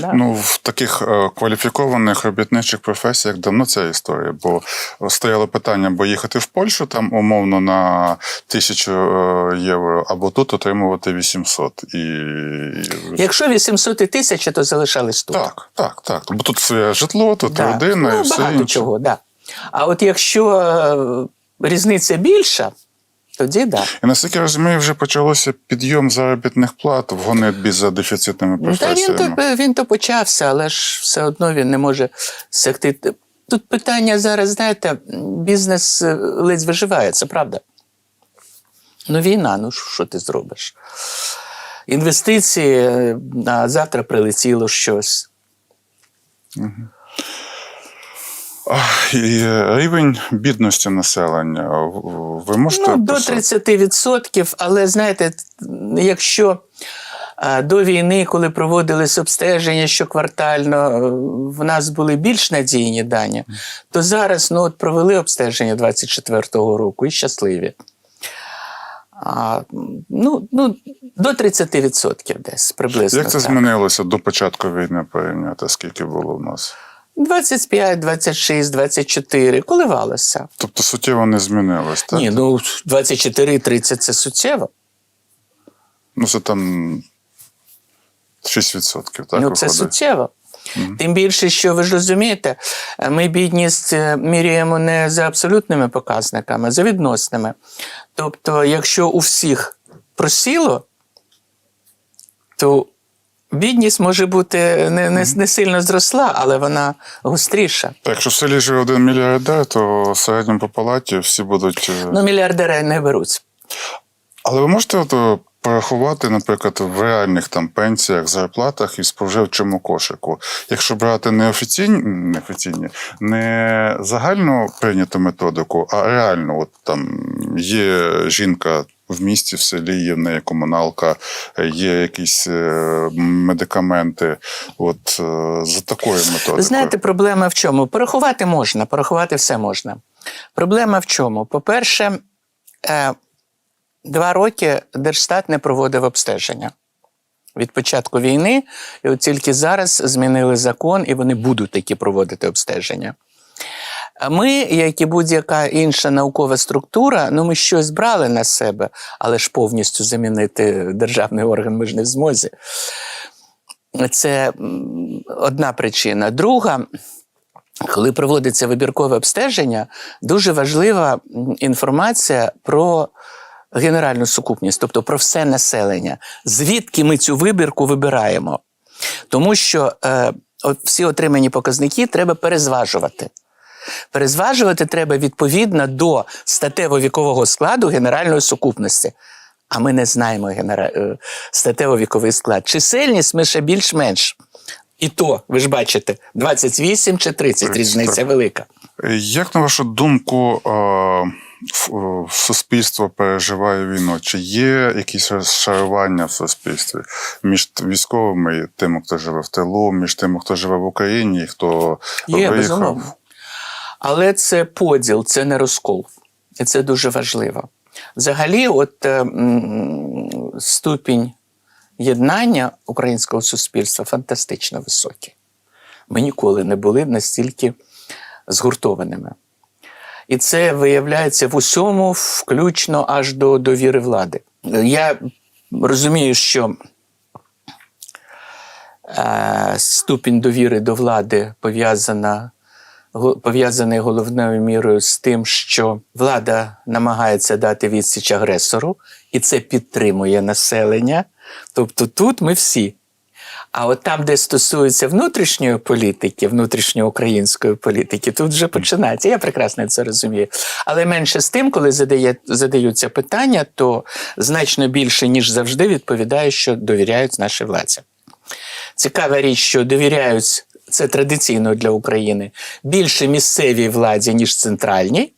Да. Ну, в таких е, кваліфікованих робітничих професіях давно ця історія, бо стояло питання, бо їхати в Польщу там умовно на тисячу е, євро, або тут отримувати 800. І... Якщо 800 і 1000, то залишались тут. Так, так, так. Бо тут своє житло, тут Да. родина ну, і все багато інше. чого, да. А от якщо е, різниця більша, тоді да. І наскільки розумію, вже почалося підйом заробітних плат в гонитбі за дефіцитними Ну, Та він то, він то почався, але ж все одно він не може сягти. Тут питання зараз, знаєте, бізнес е, ледь виживає, це правда. Ну, війна, ну що ти зробиш? Інвестиції, е, а завтра прилетіло щось. Ах, І е, рівень бідності населення. Ви можете Ну, до 30%, але знаєте, якщо до війни, коли проводились обстеження щоквартально, е, в нас були більш надійні дані, то зараз ну, от провели обстеження 24-го року і щасливі. А, ну, ну, до 30% десь приблизно. Як це так. змінилося до початку війни порівняти, скільки було в нас? 25, 26, 24, коливалося. Тобто суттєво не змінилось, так? Ні, ну 24 30 це суттєво. Ну, це там 6%, так? ну, це виходить? суттєво. Тим більше, що ви ж розумієте, ми бідність е, міряємо не за абсолютними показниками, а за відносними. Тобто, якщо у всіх просіло, то бідність може бути не, не, не сильно зросла, але вона гостріша. Так, якщо в селі живе один мільярдер, то в середньому по палаті всі будуть. е, Ну, мільярдери не беруть. Але ви можете от, е, порахувати, наприклад, в реальних там пенсіях, зарплатах і споживчому кошику. Якщо брати не офіційні, не офіційні, не загально прийняту методику, а реально, от там є жінка. В місті, в селі є в неї комуналка, е, є якісь е, медикаменти. От е, за такою методикою. Знаєте, проблема в чому? Порахувати можна, порахувати все можна. Проблема в чому? По-перше, два роки Держстат не проводив обстеження від початку війни, і от тільки зараз змінили закон, і вони будуть такі проводити обстеження. Ми, як і будь-яка інша наукова структура, ну ми щось брали на себе, але ж повністю замінити державний орган ми ж не в змозі. Це одна причина. Друга, коли проводиться вибіркове обстеження, дуже важлива інформація про генеральну сукупність, тобто про все населення. Звідки ми цю вибірку вибираємо? Тому що е, всі отримані показники треба перезважувати. Перезважувати треба відповідно до статево-вікового складу генеральної сукупності. А ми не знаємо генера... е, статево-віковий склад. Чисельність ми ще більш-менш. І то, ви ж бачите, 28 чи 30 різниця велика. Як на вашу думку, е, е, суспільство переживає війну? Чи є якісь розшарування в суспільстві між військовими і тими, хто живе в тилу, між тими, хто живе в Україні і хто Є, виїхав? безумовно. Але це поділ, це не розкол. І це дуже важливо. Взагалі, от е, ступінь єднання українського суспільства фантастично високий. Ми ніколи не були настільки згуртованими. І це виявляється в усьому, включно аж до довіри влади. Я розумію, що е, ступінь довіри до влади пов'язана пов'язаний головною мірою з тим, що влада намагається дати відсіч агресору, і це підтримує населення. Тобто тут ми всі. А от там, де стосується внутрішньої політики, внутрішньоукраїнської політики, тут вже починається. Я прекрасно це розумію. Але менше з тим, коли задає, задаються питання, то значно більше, ніж завжди, відповідає, що довіряють нашій владі. Цікава річ, що довіряють це традиційно для України більше місцевій владі, ніж центральній.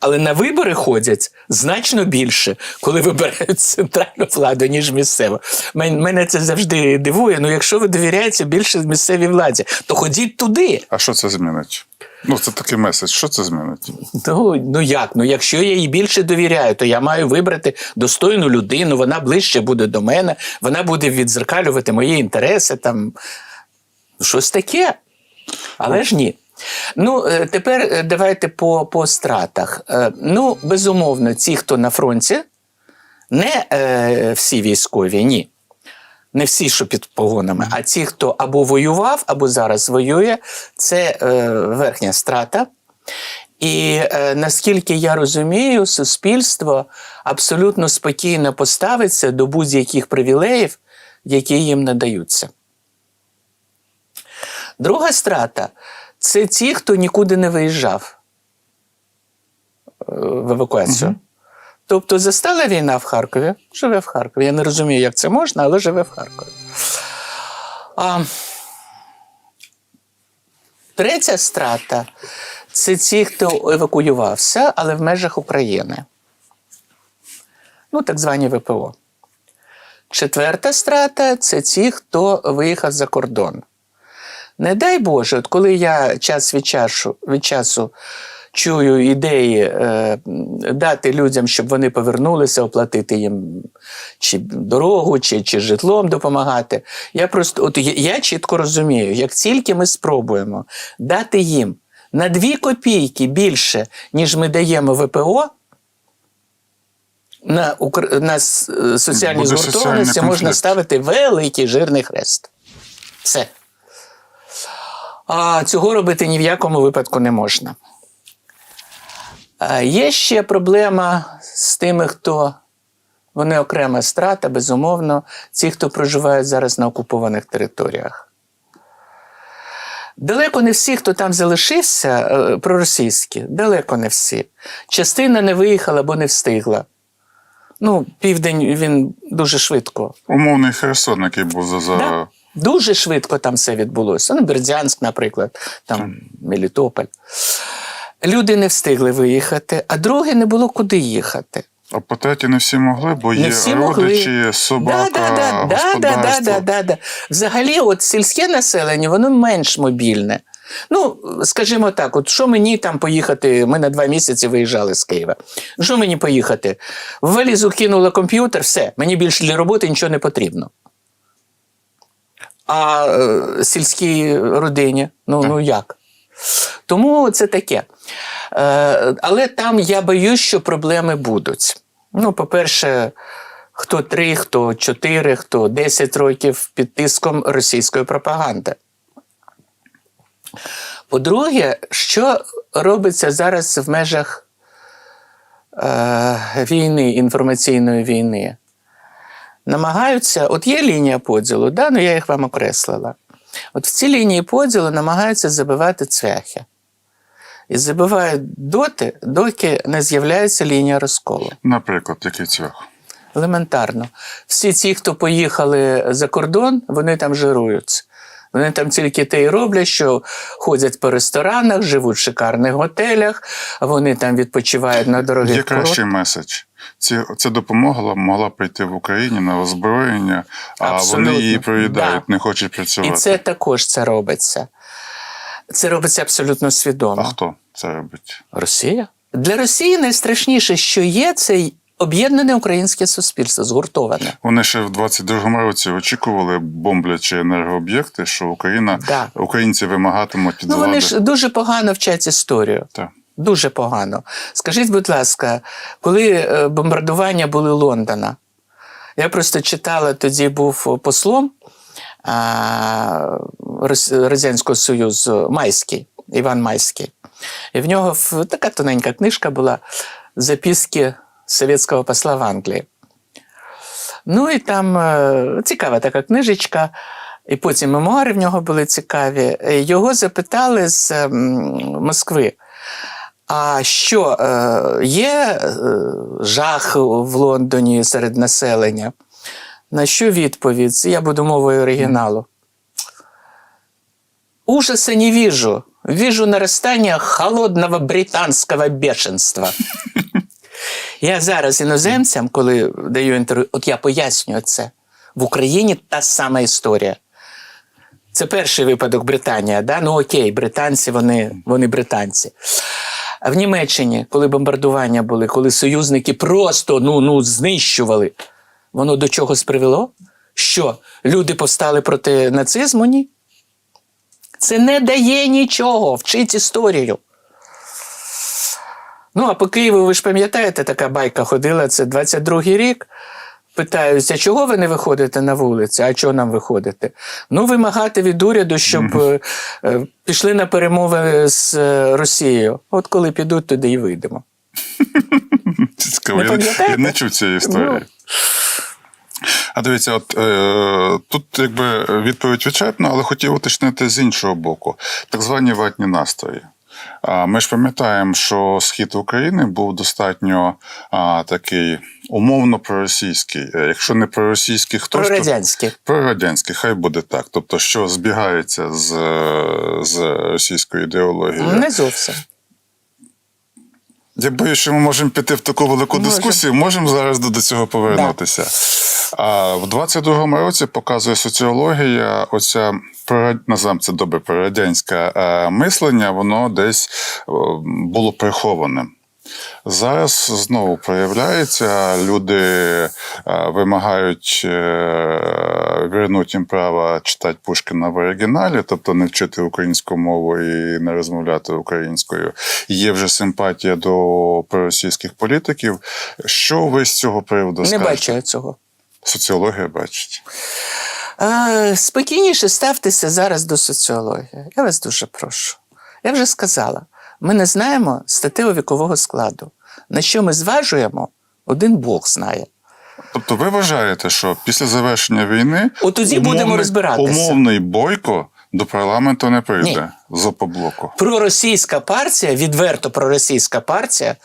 Але на вибори ходять значно більше, коли вибирають центральну владу, ніж місцеву. Мене це завжди дивує. Ну, якщо ви довіряєте більше місцевій владі, то ходіть туди. А що це змінить? Ну, це такий меседж. Що це змінить? Ну, ну як? Ну, якщо я їй більше довіряю, то я маю вибрати достойну людину, вона ближче буде до мене, вона буде відзеркалювати мої інтереси, там щось таке. Але ж ні. Ну, е, тепер е, давайте по, по стратах. Е, Ну, безумовно, ті, хто на фронті, не е, всі військові, ні. Не всі, що під погонами, а ті, хто або воював, або зараз воює, це е, верхня страта. І е, наскільки я розумію, суспільство абсолютно спокійно поставиться до будь-яких привілеїв, які їм надаються. Друга страта це ті, хто нікуди не виїжджав е, в евакуацію. Тобто застала війна в Харкові, живе в Харкові. Я не розумію, як це можна, але живе в Харкові. А, третя страта це ті, хто евакуювався, але в межах України. Ну, так звані ВПО. Четверта страта це ті, хто виїхав за кордон. Не дай Боже, от коли я час від часу, від часу чую ідеї е, дати людям, щоб вони повернулися, оплатити їм чи дорогу, чи, чи житлом допомагати. Я просто от я, чітко розумію, як тільки ми спробуємо дати їм на дві копійки більше, ніж ми даємо ВПО. На, укр- на е, соціальній згуртованості можна ставити великий жирний хрест. Все. А цього робити ні в якому випадку не можна. Є ще проблема з тими, хто вони окрема страта, безумовно, ті, хто проживають зараз на окупованих територіях. Далеко не всі, хто там залишився, е, проросійські, далеко не всі. Частина не виїхала або не встигла. Ну, південь він дуже швидко Умовний Херсон, який був за. за... Да. Дуже швидко там все відбулося. Ну, Бердянськ, наприклад, там Мелітополь. Люди не встигли виїхати, а друге не було куди їхати. А по треті не всі могли, бо Не є всі родичі, могли. собака, да, да, да, да, да, да, да, да. Взагалі, от сільське населення, воно менш мобільне. Ну, скажімо так, от що мені там поїхати? Ми на два місяці виїжджали з Києва. Що мені поїхати? В валізу кинула комп'ютер, все, мені більше для роботи нічого не потрібно. А е, сільській родині, ну, ну як? Тому це таке. Е, але там я боюсь, що проблеми будуть. Ну, по-перше, хто три, хто чотири, хто 10 років під тиском російської пропаганди. По-друге, що робиться зараз в межах е, війни, інформаційної війни? Намагаються, от є лінія поділу, да? ну я їх вам окреслила. От в цій лінії поділу намагаються забивати цвяхи. І забивають доти, доки не з'являється лінія розколу. Наприклад, який цвях. Елементарно. Всі ті, хто поїхали за кордон, вони там жируються. Вони там тільки те й роблять, що ходять по ресторанах, живуть в шикарних готелях, вони там відпочивають на дорогих Є кращий меседж. Ці, ця допомога могла прийти в Україні на озброєння, а Абсолютно. вони її проїдають, Да. не хочуть працювати. І це також це робиться. Це робиться абсолютно свідомо. А хто це робить? Росія? Для Росії найстрашніше, що є, це об'єднане українське суспільство, згуртоване. Вони ще в 22-му році очікували, бомблячи енергооб'єкти, що Україна, Да. українці вимагатимуть від Ну, вони влади. ж дуже погано вчать історію. Так. Дуже погано. Скажіть, будь ласка, коли е, бомбардування були Лондона, я просто читала, тоді був послом а, Радянського Союзу Майський, Іван Майський. І в нього така тоненька книжка була записки совєтського посла в Англії. Ну і там е, цікава така книжечка. І потім мемуари в нього були цікаві. Е, Його запитали з Москви. А що е, є е, жах в Лондоні серед населення? На що відповідь? Я буду мовою оригіналу. Ужаса не вижу. вижу нарастання холодного британського бешенства. Я зараз іноземцям, коли даю інтерв'ю, от я пояснюю це. В Україні та сама історія. Це перший випадок Британія. Да? Ну окей, британці, вони, вони британці. В Німеччині, коли бомбардування були, коли союзники просто ну, ну, знищували, воно до чогось привело? Що? Люди повстали проти нацизму? Ні. Це не дає нічого. Вчить історію. Ну, а по Києву, ви ж пам'ятаєте, така байка ходила, це 22-й рік. Питаються, чого ви не виходите на вулиці? А чого нам виходити? Ну, вимагати від уряду, щоб е, е, пішли на перемови з е, Росією. От коли підуть, туди і вийдемо. Цікаво, я, я не чув цієї історії. Ну. А дивіться, от е, тут якби відповідь вичерпна, але хотів уточнити з іншого боку. Так звані ватні настрої. Ми ж пам'ятаємо, що схід України був достатньо а, такий умовно проросійський. Е, Якщо не проросійський, хтось то- Прорадянські. Прорадянський, хай буде так. Тобто, що збігається з, з російською ідеологією. Не зовсім. Я боюсь, що ми можемо піти в таку велику Можемо. дискусію, можемо зараз до, цього повернутися. А в 22-му році показує соціологія, оця називаємо це добре прорадянське е, мислення, воно десь е, було прихованим. Зараз знову проявляється, люди е, вимагають вернути їм право читати Пушкіна в оригіналі, тобто не вчити українську мову і не розмовляти українською. Є вже симпатія до проросійських політиків. Що ви з цього приводу Не скажете? бачу я цього. Соціологія бачить. А, спокійніше ставтеся зараз до соціології. Я вас дуже прошу. Я вже сказала, ми не знаємо статево-вікового складу. На що ми зважуємо, один Бог знає. Тобто, ви вважаєте, що після завершення війни От тоді будемо розбиратися. умовний бойко до парламенту не прийде Ні. з опоблоку? Проросійська партія, відверто проросійська партія,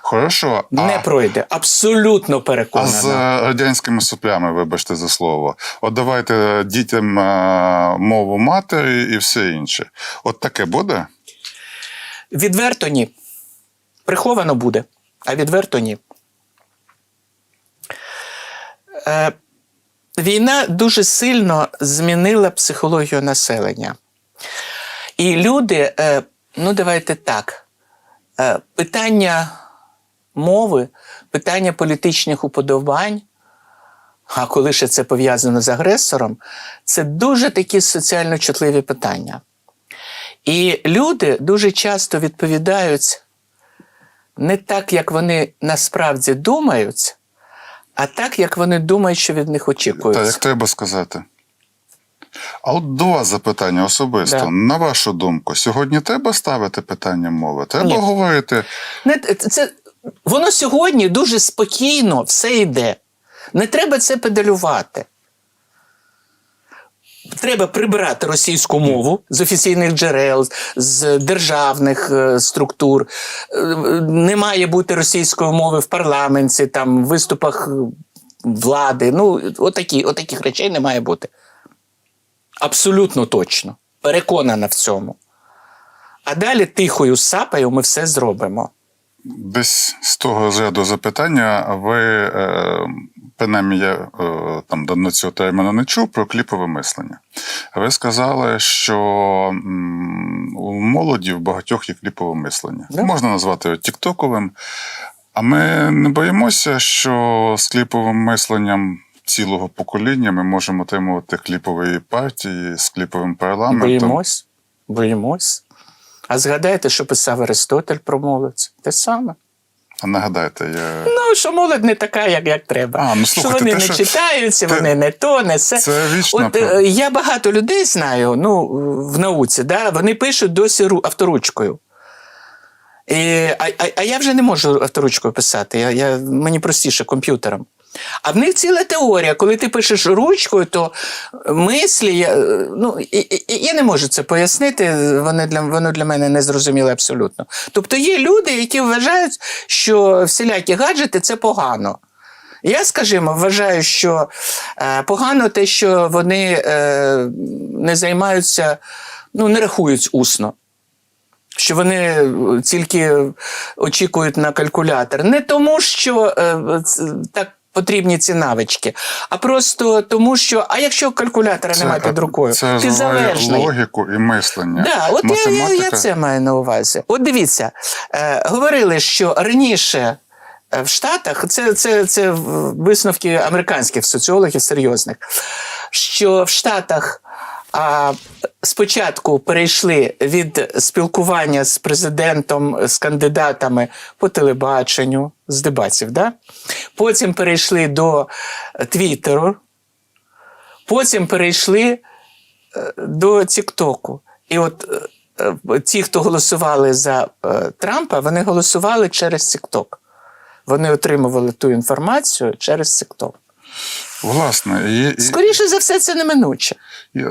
Хорошо. не а... пройде. Абсолютно А з радянськими соплями, вибачте за слово. От давайте дітям е, мову матері і все інше. От таке буде? Відверто ні. Приховано буде, а відверто ні. Е, війна дуже сильно змінила психологію населення. І люди, е, ну давайте так, е, питання мови, питання політичних уподобань, а коли ще це пов'язано з агресором, це дуже такі соціально чутливі питання. І люди дуже часто відповідають не так, як вони насправді думають, а так, як вони думають, що від них очікують. Так, як треба сказати. А от до вас запитання особисто. Да. На вашу думку, сьогодні треба ставити питання мови? Треба Ні. говорити. Не, це, воно сьогодні дуже спокійно все йде. Не треба це педалювати. Треба прибирати російську мову з офіційних джерел, з державних е, структур. Е, Не має бути російської мови в парламенті, там, в виступах влади. Ну, отакі, отаких речей не має бути. Абсолютно точно. Переконана в цьому. А далі тихою сапою ми все зробимо. Десь з того розряду запитання, ви, е, принаймні, я е, там давно цього терміну не чув про кліпове мислення. Ви сказали, що у молоді в багатьох є кліпове мислення. Да. Можна назвати його тіктоковим. А ми не боїмося, що з кліповим мисленням цілого покоління ми можемо отримувати кліпові партії з кліповим парламентом. Боїмось, боїмось. А згадайте, що писав Аристотель про молодь. Те саме. А нагадайте, я... Ну, що молодь не така, як, як треба. А, ну, що вони те, не що- читаються, те- вони не то, не це. Це вічна От е, правда. я багато людей знаю ну, в науці, да, вони пишуть досі авторучкою. І, а, а, а я вже не можу авторучкою писати. Я, я, мені простіше комп'ютером. А в них ціла теорія. Коли ти пишеш ручкою, то мислі. Я, ну, і, я не можу це пояснити, вони для, воно для мене не зрозуміло абсолютно. Тобто є люди, які вважають, що всілякі гаджети це погано. Я, скажімо, вважаю, що е, погано те, що вони е, не займаються, ну, не рахують усно. Що вони е, тільки очікують на калькулятор. Не тому, що е, так потрібні ці навички, а просто тому, що а якщо калькулятора немає під рукою, це ти залежний. логіку і мислення. Да, от я, я, я це маю на увазі. От дивіться, е, говорили, що раніше е, в Штатах це, це, це висновки американських соціологів серйозних, що в Штатах а, спочатку перейшли від спілкування з президентом, з кандидатами по телебаченню, з дебатів, да? потім перейшли до Твіттеру, потім перейшли до Тіктоку. І от е, е, ті, хто голосували за е, Трампа, вони голосували через Тікток. Вони отримували ту інформацію через Тікток. Власне, і, Скоріше за все, це неминуче.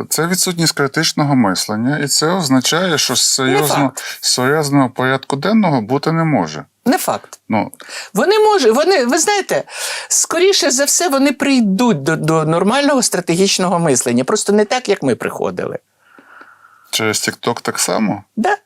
Це відсутність критичного мислення, і це означає, що серйозно, серйозного порядку денного бути не може. Не факт. Ну, Вони можуть, вони, ви знаєте, скоріше за все, вони прийдуть до, до нормального стратегічного мислення. Просто не так, як ми приходили. через TikTok так само. Да.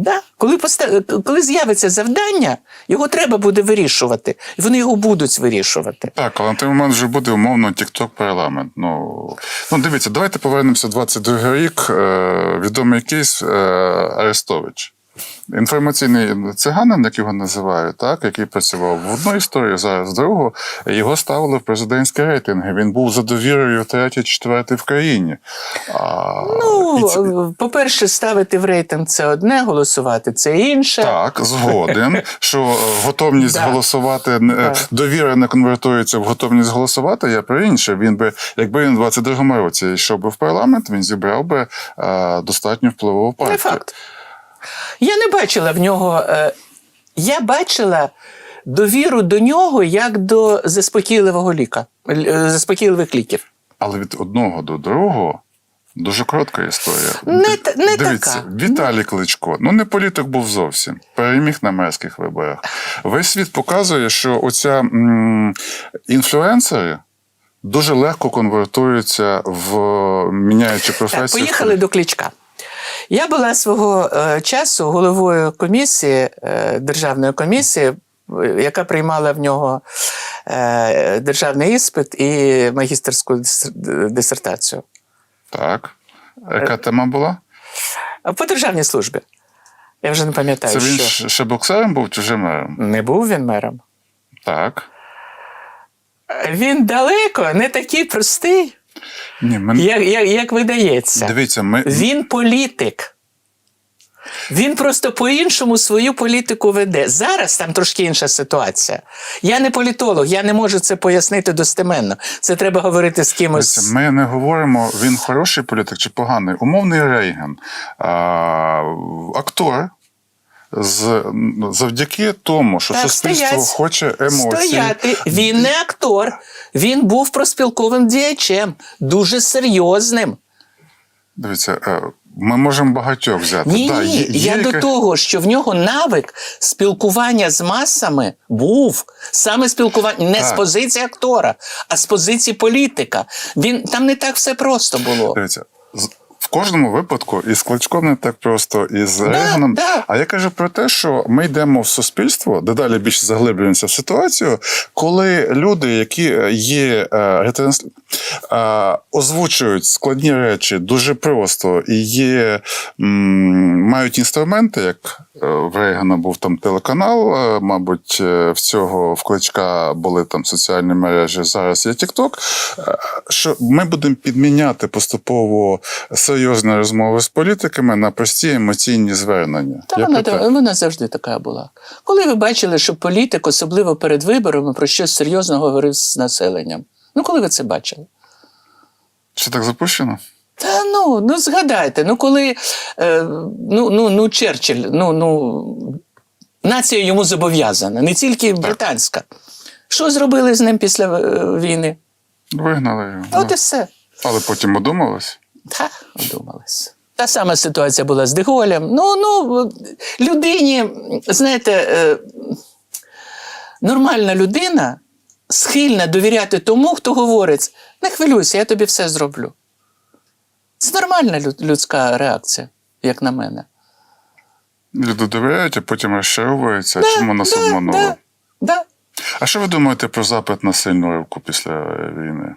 Да. Коли, поста... Коли з'явиться завдання, його треба буде вирішувати. І вони його будуть вирішувати. Так, але на той момент вже буде умовно тікток парламент. Ну, ну дивіться, давайте повернемося в 22 рік. Е, відомий кейс е, Арестович. Інформаційний циганин, як його називають, так, який працював в одну історію, зараз в другу, його ставили в президентські рейтинги. Він був за довірою третій, четвертий в країні. А, Ну, і ці- е, по-перше, ставити в рейтинг це одне, голосувати це інше. Так, згоден, що е, готовність голосувати довіра не конвертується в готовність голосувати. Я про інше. Він би, якби він в 22-му році йшов би в парламент, він зібрав би е, достатньо впливову партію. Не факт. Я не бачила в нього. е, Я бачила довіру до нього як до заспокійливого ліка, е, заспокійливих ліків. Але від одного до другого. Дуже коротка історія. Не не Дивіться, така. Віталій Кличко, ну не політик був зовсім. Переміг на мерських виборах. Весь світ показує, що оця м, інфлюенсери дуже легко конвертуються в міняючи професію. Так, поїхали до Кличка. Я була свого е, часу головою комісії, е, державної комісії, е, яка приймала в нього державний іспит і магістерську дисертацію. Так. Яка тема була? По державній службі. Я вже не пам'ятаю, Це він що ще боксером був чи вже мером? не був він мером. Так. Він далеко не такий простий, Ні, ми... як, як, як видається. Дивіться, ми, Він політик. Він просто по-іншому свою політику веде. Зараз там трошки інша ситуація. Я не політолог, я не можу це пояснити достеменно. Це треба говорити з кимось. Ми не говоримо, він хороший політик чи поганий. Умовний Рейган, а, актор. З, завдяки тому, що Так, суспільство стоять. хоче емоцій. Стояти. Він не актор, він був проспілковим діячем, дуже серйозним. Дивіться, е, ми можемо багатьох взяти. Ні, Да, ні, є- є я до того, що в нього навик спілкування з масами був саме спілкування не з позиції актора, а з позиції політика. Він там не так все просто було. Дивіться, кожному випадку і з Кличком не так просто, і з Рейганом. да. А я кажу про те, що ми йдемо в суспільство, дедалі більше заглиблюємося в ситуацію, коли люди, які є е, е, озвучують складні речі дуже просто і є, мають інструменти, як е, в Рейгана був там телеканал, е, мабуть, е, в цього в Кличка були там соціальні мережі, зараз є TikTok, е, що ми будемо підміняти поступово серйозні розмови з політиками на прості емоційні звернення. Та вона, вона завжди така була. Коли ви бачили, що політик, особливо перед виборами, про щось серйозно говорив з населенням? Ну, коли ви це бачили? Що так запущено? Ну, ну згадайте, ну коли е, ну, ну, ну, Черчилль, ну, ну, нація йому зобов'язана, не тільки британська. Що зробили з ним після е, війни? Вигнали його. От да. і все. Але потім одумались. Та, одумались. Та сама ситуація була з Деголем. Ну, ну, людині, знаєте, е, нормальна людина схильна довіряти тому, хто говорить: не хвилюйся, я тобі все зроблю. Це нормальна людська реакція, як на мене. Люди довіряють, а потім розчаровуються, а чому нас обманули. Да, да. А що ви думаєте про запит на сильну ривку після війни?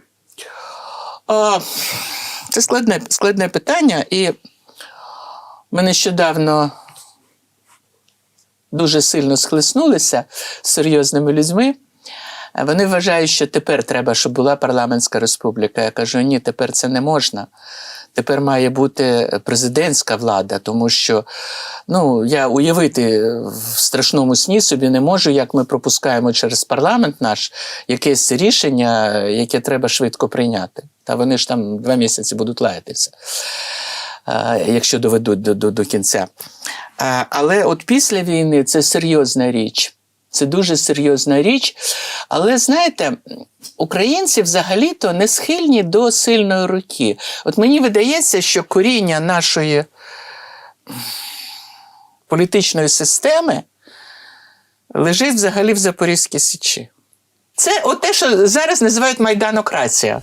А, це складне, складне питання, і ми нещодавно дуже сильно схлеснулися з серйозними людьми. Вони вважають, що тепер треба, щоб була парламентська республіка. Я кажу, ні, тепер це не можна. Тепер має бути президентська влада, тому що ну, я уявити в страшному сні собі не можу, як ми пропускаємо через парламент наш якесь рішення, яке треба швидко прийняти. Та вони ж там два місяці будуть лаятися, якщо доведуть до, до, до кінця. Але от після війни це серйозна річ. Це дуже серйозна річ. Але знаєте, українці взагалі-то не схильні до сильної руки. От мені видається, що коріння нашої політичної системи лежить взагалі в Запорізькій Січі. Це те, що зараз називають майданократія.